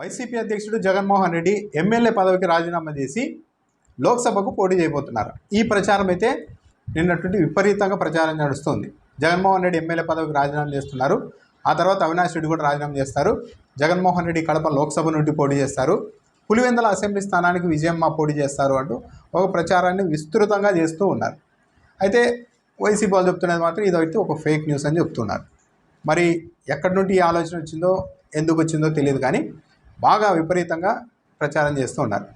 YCP అధ్యక్షుడు Jaganmohan Reddy MLA పదవికి రాజీనామా చేసి లోక్సభకు పోటీ చేయబోతున్నారు. ఈ ప్రచారం అయితే నిన్నటువంటి విపరీతంగా ప్రచారం నడుస్తుంది. జగన్మోహన్ రెడ్డి ఎమ్మెల్యే పదవికి రాజీనామా చేస్తున్నారు. ఆ తర్వాత అవినాష్ రెడ్డి కూడా రాజీనామా చేస్తారు. జగన్మోహన్ రెడ్డి కడప లోక్సభ నుండి పోటీ చేస్తారు. పులివెందుల అసెంబ్లీ స్థానానికి విజయమ్మ పోటీ చేస్తారు అంటూ ఒక ప్రచారాన్ని విస్తృతంగా చేస్తూ ఉన్నారు. అయితే వైసీపీ వాళ్ళు చెప్తున్నది మాత్రం ఇదైతే ఒక ఫేక్ న్యూస్ అని చెప్తున్నారు. మరి ఎక్కడి నుండి ఈ ఆలోచన వచ్చిందో ఎందుకు వచ్చిందో తెలియదు కానీ బాగా విపరీతంగా ప్రచారం చేస్తూ ఉన్నారు.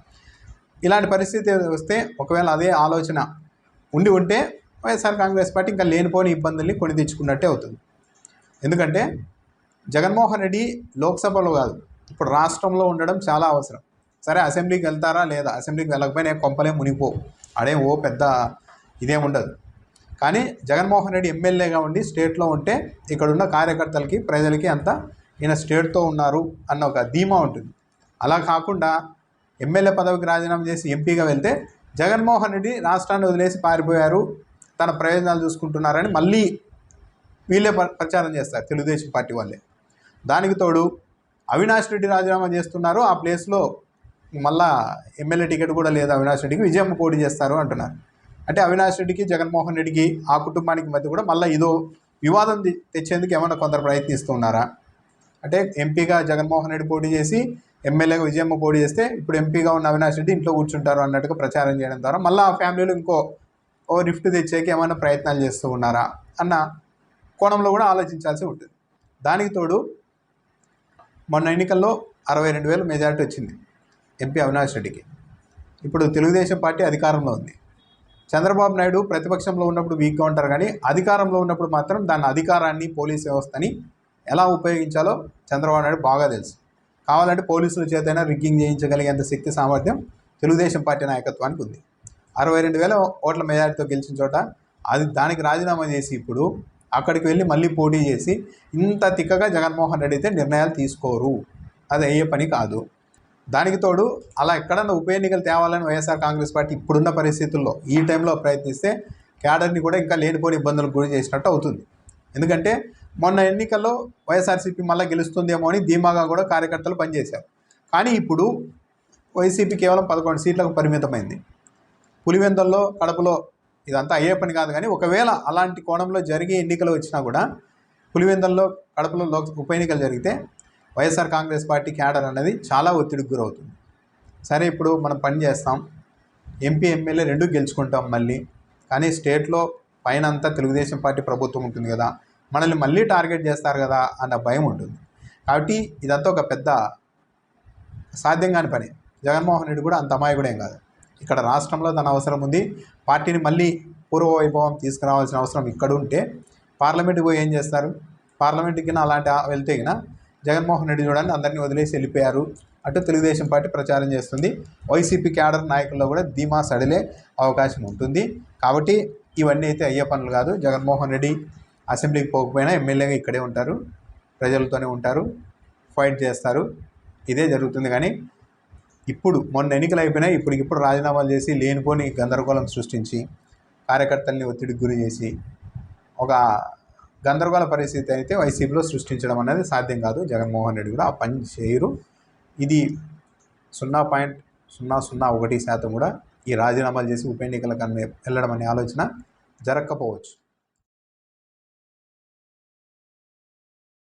ఇలాంటి పరిస్థితి వస్తే ఒకవేళ అదే ఆలోచన ఉండి ఉంటే వైఎస్ఆర్ కాంగ్రెస్ పార్టీ ఇంకా లేనిపోని ఇబ్బందుల్ని కొని తెచ్చుకున్నట్టే అవుతుంది. ఎందుకంటే జగన్మోహన్ రెడ్డి లోక్సభలో కాదు ఇప్పుడు రాష్ట్రంలో ఉండడం చాలా అవసరం. సరే అసెంబ్లీకి వెళ్తారా లేదా? అసెంబ్లీకి వెళ్ళకపోయినా కొంపలే మునిగిపో అడే ఓ పెద్ద ఇదేం ఉండదు. కానీ జగన్మోహన్ రెడ్డి ఎమ్మెల్యేగా ఉండి స్టేట్లో ఉంటే ఇక్కడున్న కార్యకర్తలకి ప్రజలకి అంతా ఈయన స్టేట్తో ఉన్నారు అన్న ఒక ధీమా ఉంటుంది. అలా కాకుండా ఎమ్మెల్యే పదవికి రాజీనామా చేసి ఎంపీగా వెళ్తే జగన్మోహన్ రెడ్డి రాష్ట్రాన్ని వదిలేసి పారిపోయారు. తన ప్రయోజనాలు చూసుకుంటున్నారని మళ్ళీ వీళ్ళే ప్రచారం చేస్తారు తెలుగుదేశం పార్టీ వాళ్ళే. దానికి తోడు అవినాష్ రెడ్డి రాజీనామా చేస్తున్నారు. ఆ ప్లేస్లో మళ్ళా ఎమ్మెల్యే టికెట్ కూడా లేదు అవినాష్ రెడ్డికి. విజయమ్మ పోటీ చేస్తారు అంటున్నారు. అంటే అవినాష్ రెడ్డికి జగన్మోహన్ రెడ్డికి ఆ కుటుంబానికి మధ్య కూడా మళ్ళీ ఇదో వివాదం తె- తెచ్చేందుకు ఏమైనా కొందరు ప్రయత్నిస్తున్నారా? అంటే ఎంపీగా జగన్మోహన్ రెడ్డి పోటీ చేసి ఎమ్మెల్యేగా విజయమ్మ పోటీ చేస్తే ఇప్పుడు ఎంపీగా ఉన్న అవినాష్ రెడ్డి ఇంట్లో కూర్చుంటారు అన్నట్టుగా ప్రచారం చేయడం ద్వారా మళ్ళీ ఆ ఫ్యామిలీలో ఇంకో ఓ రిఫ్ట్ తెచ్చేకి ఏమైనా ప్రయత్నాలు చేస్తూ ఉన్నారా అన్న కోణంలో కూడా ఆలోచించాల్సి ఉంటుంది. దానికి తోడు మొన్న ఎన్నికల్లో అరవై రెండు వేల మెజారిటీ వచ్చింది ఎంపీ అవినాష్ రెడ్డికి. ఇప్పుడు తెలుగుదేశం పార్టీ అధికారంలో ఉంది. చంద్రబాబు నాయుడు ప్రతిపక్షంలో ఉన్నప్పుడు వీక్గా ఉంటారు కానీ అధికారంలో ఉన్నప్పుడు మాత్రం దాని అధికారాన్ని పోలీస్ వ్యవస్థని ఎలా ఉపయోగించాలో చంద్రబాబు నాయుడు బాగా తెలుసు. కావాలంటే పోలీసుల చేతైనా రిగ్గింగ్ చేయించగలిగేంత శక్తి సామర్థ్యం తెలుగుదేశం పార్టీ నాయకత్వానికి ఉంది. అరవై రెండు వేల ఓట్ల మెజారిటీతో గెలిచిన చోట అది దానికి రాజీనామా చేసి ఇప్పుడు అక్కడికి వెళ్ళి మళ్ళీ పోటీ చేసి ఇంత తిక్కగా జగన్మోహన్ రెడ్డి అయితే నిర్ణయాలు తీసుకోరు. అది అయ్యే పని కాదు. దానికి తోడు అలా ఎక్కడన్నా ఉప ఎన్నికలు తేవాలని వైఎస్ఆర్ కాంగ్రెస్ పార్టీ ఇప్పుడున్న పరిస్థితుల్లో ఈ టైంలో ప్రయత్నిస్తే క్యాడర్ని కూడా ఇంకా లేనిపోని ఇబ్బందులకు గురి చేసినట్టు అవుతుంది. ఎందుకంటే మొన్న ఎన్నికల్లో వైఎస్ఆర్సీపీ మళ్ళీ గెలుస్తుందేమో అని ధీమాగా కూడా కార్యకర్తలు పనిచేశారు. కానీ ఇప్పుడు వైసీపీ కేవలం పదకొండు సీట్లకు పరిమితమైంది. పులివెందుల్లో కడపలో ఇదంతా అయ్యే పని కాదు కానీ ఒకవేళ అలాంటి కోణంలో జరిగే ఎన్నికలు వచ్చినా కూడా పులివెందుల్లో కడపలో లోక్ ఉప ఎన్నికలు జరిగితే వైఎస్ఆర్ కాంగ్రెస్ పార్టీ క్యాడర్ అనేది చాలా ఒత్తిడికి గురవుతుంది. సరే ఇప్పుడు మనం పని చేస్తాం. ఎంపీ ఎమ్మెల్యే రెండు గెలుచుకుంటాం మళ్ళీ. కానీ స్టేట్లో పైన అంతా తెలుగుదేశం పార్టీ ప్రభుత్వం ఉంటుంది కదా. మనల్ని మళ్ళీ టార్గెట్ చేస్తారు కదా అన్న భయం ఉంటుంది. కాబట్టి ఇదంతా ఒక పెద్ద సాధ్యం కాని పని. జగన్మోహన్ రెడ్డి కూడా అంత అమాయకుడేం కాదు. ఇక్కడ రాష్ట్రంలో తన అవసరం ఉంది. పార్టీని మళ్ళీ పూర్వ వైభవం తీసుకురావాల్సిన అవసరం ఇక్కడ ఉంటే పార్లమెంట్కి పోయి ఏం చేస్తారు? పార్లమెంట్కి అలాంటి వెళ్తే గిన జగన్మోహన్ రెడ్డి చూడండి అందరినీ వదిలేసి వెళ్ళిపోయారు. అటు తెలుగుదేశం పార్టీ ప్రచారం చేస్తుంది. వైసీపీ క్యాడర్ నాయకుల్లో కూడా ధీమా సడిలే అవకాశం ఉంటుంది. కాబట్టి ఇవన్నీ అయితే అయ్యే పనులు కాదు. జగన్మోహన్ రెడ్డి అసెంబ్లీకి పోకపోయినా ఎమ్మెల్యేగా ఇక్కడే ఉంటారు ప్రజలతోనే ఉంటారు ఫైట్ చేస్తారు. ఇదే జరుగుతుంది కానీ ఇప్పుడు మొన్న ఎన్నికలు అయిపోయినాయి ఇప్పటికిప్పుడు రాజీనామాలు చేసి లేనిపోని గందరగోళం సృష్టించి కార్యకర్తల్ని ఒత్తిడికి గురి చేసి ఒక గందరగోళ పరిస్థితి అయితే వైసీపీలో సృష్టించడం అనేది సాధ్యం కాదు. జగన్మోహన్ రెడ్డి కూడా ఆ పని చేయరు. ఇది సున్నా పాయింట్ సున్నా సున్నా ఒకటి శాతం కూడా ఈ రాజీనామాలు చేసి ఉప ఎన్నికలకు వెళ్ళడం అనే ఆలోచన జరగకపోవచ్చు.